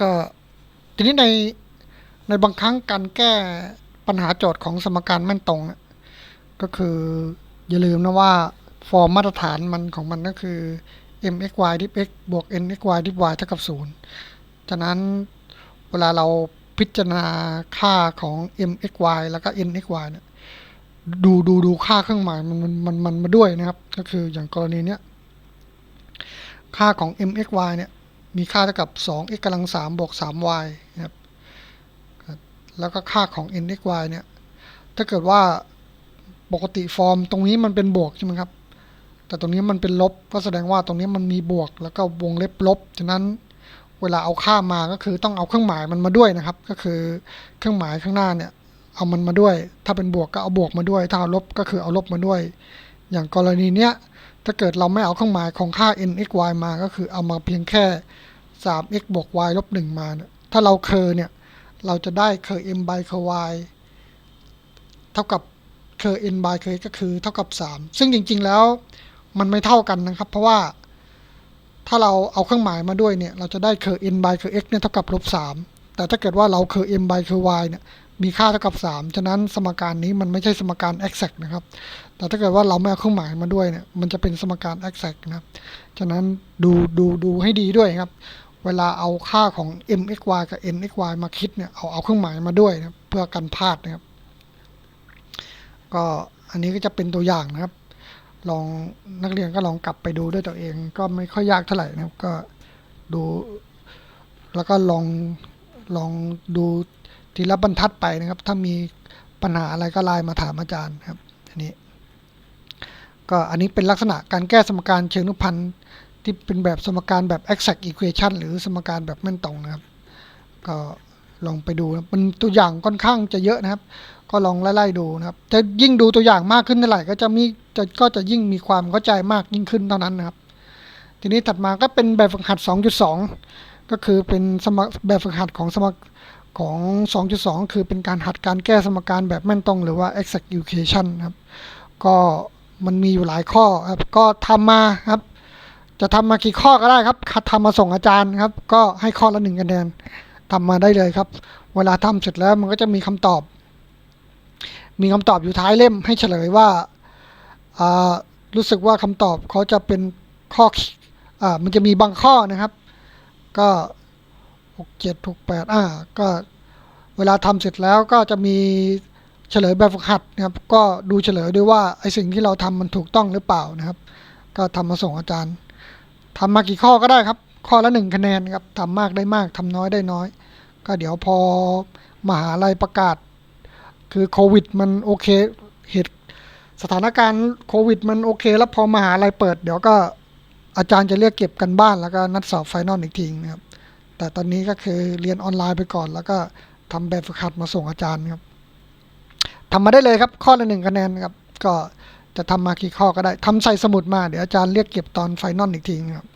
ก็ทีนี้ในในบางครั้งการแก้ปัญหาโจทย์ของสมการแม่นตรง ก็คืออย่าลืมนะว่าฟอร์มมาตรฐานมันของมันก็คือ mxy ดิ x บวก nxy ดิ y เท่ากับ 0 ฉะนั้นเวลาเราพิจารณาค่าของ mxy แล้วก็ nxy เนี่ยดูดูดูค่าเครื่องหมายมันมันมันมันมาด้วยนะครับ ก็คืออย่างกรณีเนี้ยค่าของ mxy เนี่ย มีค่าเท่ากับ 2x กำลัง3บวก 3y นะครับ แล้วก็ค่าของ nxy เนี่ย ถ้าเกิดว่าปกติฟอร์มตรงนี้มันเป็นบวกใช่ไหมครับ แต่ตรงนี้มันเป็นลบ ก็แสดงว่าตรงนี้มันมีบวก แล้วก็วงเล็บลบ ฉะนั้นเวลาเอาค่ามาก็คือต้องเอาเครื่องหมายมันมาด้วยนะครับ ก็คือเครื่องหมายข้างหน้าเนี่ย เอามันมาด้วย ถ้าเป็นบวกก็เอาบวกมาด้วย ถ้าเอาลบก็คือเอาลบมาด้วย อย่างกรณีเนี้ย ถ้าเกิดเราไม่เอาเครื่องหมายของค่า n x y มาก็คือเอามาเพียงแค่ 3x บวก y ลบ1มาเนี่ยถ้าเราเคอเนี่ย เราจะได้เคอ m by เคอ y เท่ากับเคอ n by เคอ x ก็คือเท่ากับ 3 ซึ่งจริง ๆ แล้วมันไม่เท่ากันนะครับ เพราะว่าถ้าเราเอาเครื่องหมายมาด้วยเนี่ย เราจะได้เคอ n by เคอ x เนี่ยเท่ากับลบ3แต่ถ้าเกิดว่าเราเคอ m by เคอ y เนี่ย มีค่าเท่ากับ 3 ฉะนั้นสมการนี้มันไม่ใช่สมการ exact นะครับ แต่ถ้าเกิดว่าเราไม่เอาเครื่องหมายมาด้วยเนี่ย มันจะเป็นสมการ exact นะครับ ฉะนั้นดูดูดูให้ดีด้วยครับ เวลาเอาค่าของ mxy กับ nxy มาคิดเนี่ย เอาเอาเครื่องหมายมาด้วยนะเพื่อกันพลาดนะครับ ก็อันนี้ก็จะเป็นตัวอย่างนะครับ ลองนักเรียนก็ลองกลับไปดูด้วยตัวเอง ก็ไม่ค่อยยากเท่าไหร่นะครับ ก็ดู แล้วก็ลองลองดู ทีละบรรทัดไปนะครับ ถ้ามีปัญหาอะไรก็ไลน์มาถามอาจารย์ครับ อันนี้ ก็อันนี้เป็นลักษณะการแก้สมการเชิงนุพันธ์ที่เป็นแบบสมการแบบ exact equation หรือสมการแบบแม่นตรงนะครับ ก็ลองไปดูนะมันตัวอย่างค่อนข้างจะเยอะนะครับ ก็ลองไล่ๆดูนะครับ จะยิ่งดูตัวอย่างมากขึ้นเท่าไหร่ก็จะมีจะก็จะยิ่งมีความเข้าใจมากยิ่งขึ้นเท่านั้นนะครับ ทีนี้ถัดมาก็เป็นแบบฝึกหัด 2.2 ก็คือเป็นสมแบบฝึกหัดของสม ของ 2.2 คือเป็นการหัดการแก้สมการแบบแม่นตรง หรือว่า exact equation ครับ ก็มันมีอยู่หลายข้อครับ ก็ทำมาครับ จะทำมากี่ข้อก็ได้ครับทำมาส่งอาจารย์ครับ ก็ให้ข้อละหนึ่งคะแนนทำมาได้เลยครับ เวลาทำเสร็จแล้วมันก็จะมีคำตอบ มีคำตอบอยู่ท้ายเล่มให้เฉลยว่าารู้สึกว่าคำตอบเขาจะเป็นข้ออมันจะมีบางข้อนะครับ ก็ หกเจ็ดหกแปดอ่าก็เวลาทำเสร็จแล้วก็จะมีเฉลยแบบฝึกหัดนะครับ ก็ดูเฉลยด้วยว่าไอสิ่งที่เราทำมันถูกต้องหรือเปล่านะครับ ก็ทำมาส่งอาจารย์ทำมากี่ข้อก็ได้ครับ ข้อละหนึ่งคะแนนครับทำมากได้มากทำน้อยได้น้อย ก็เดี๋ยวพอมหาลัยประกาศ คือโควิด มันโอเคเหตุสถานการณ์โควิด มันโอเค แล้วพอมหาลัยเปิด เดี๋ยวก็อาจารย์จะเรียกเก็บกันบ้านแล้วก็นัดสอบไฟนอลอีกทีนะครับ แต่ตอนนี้ก็คือเรียนออนไลน์ไปก่อน แล้วก็ทำแบบฝึกหัดมาส่งอาจารย์ครับทำมาได้เลยครับ ข้อละหนึ่งคะแนนครับ ก็จะทำมากี่ข้อก็ได้ทำใส่สมุดมาเดี๋ยวอาจารย์เรียกเก็บตอนไฟนอลอีกทีครับ